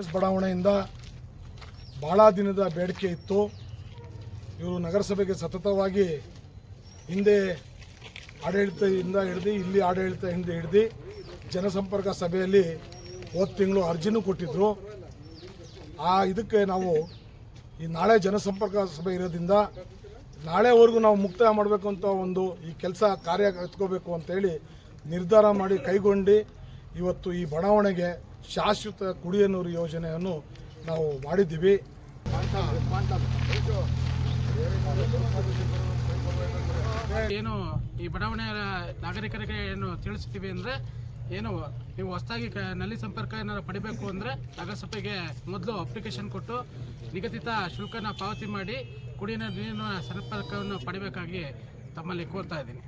S ಬಡಾವಣೆಯಿಂದ ಭಾಳ ದಿನದ ಬೇಡಿಕೆ ಇತ್ತು. ಇವರು ನಗರಸಭೆಗೆ ಸತತವಾಗಿ ಹಿಂದೆ ಆಡಳಿತದಿಂದ ಹಿಡ್ದು, ಇಲ್ಲಿ ಆಡಳಿತ ಹಿಂದೆ ಹಿಡ್ದು ಜನಸಂಪರ್ಕ ಸಭೆಯಲ್ಲಿ ಹೋದ ತಿಂಗಳು ಅರ್ಜಿನೂ ಕೊಟ್ಟಿದ್ದರು ಆ ಇದಕ್ಕೆ ನಾವು ಈ ನಾಳೆ ಜನಸಂಪರ್ಕ ಸಭೆ ಇರೋದ್ರಿಂದ ನಾಳೆವರೆಗೂ ನಾವು ಮುಕ್ತಾಯ ಮಾಡಬೇಕು ಅಂತ ಒಂದು ಈ ಕೆಲಸ ಕಾರ್ಯ ಎತ್ಕೋಬೇಕು ಅಂತೇಳಿ ನಿರ್ಧಾರ ಮಾಡಿ ಕೈಗೊಂಡು ಇವತ್ತು ಈ ಬಡಾವಣೆಗೆ ಶಾಶ್ವತ ಕುಡಿಯ ಯೋಜನೆಯನ್ನು ನಾವು ಮಾಡಿದ್ದೀವಿ. ಏನು ಈ ಬಡಾವಣೆಯ ನಾಗರಿಕರಿಗೆ ಏನು ತಿಳಿಸ್ತೀವಿ ಅಂದರೆ ಏನು ನೀವು ಹೊಸದಾಗಿ ನಲ್ಲಿ ಸಂಪರ್ಕ ಏನಾರು ಪಡಿಬೇಕು ಅಂದರೆ ನಗರಸಭೆಗೆ ಮೊದಲು ಅಪ್ಲಿಕೇಶನ್ ಕೊಟ್ಟು ನಿಗದಿತ ಶುಲ್ಕನ ಪಾವತಿ ಮಾಡಿ ಕುಡಿಯ ನೀರಿನ ಸಂಪರ್ಕವನ್ನು ಪಡಿಬೇಕಾಗಿ ತಮ್ಮಲ್ಲಿ ಕೋರ್ತಾ ಇದ್ದೀನಿ.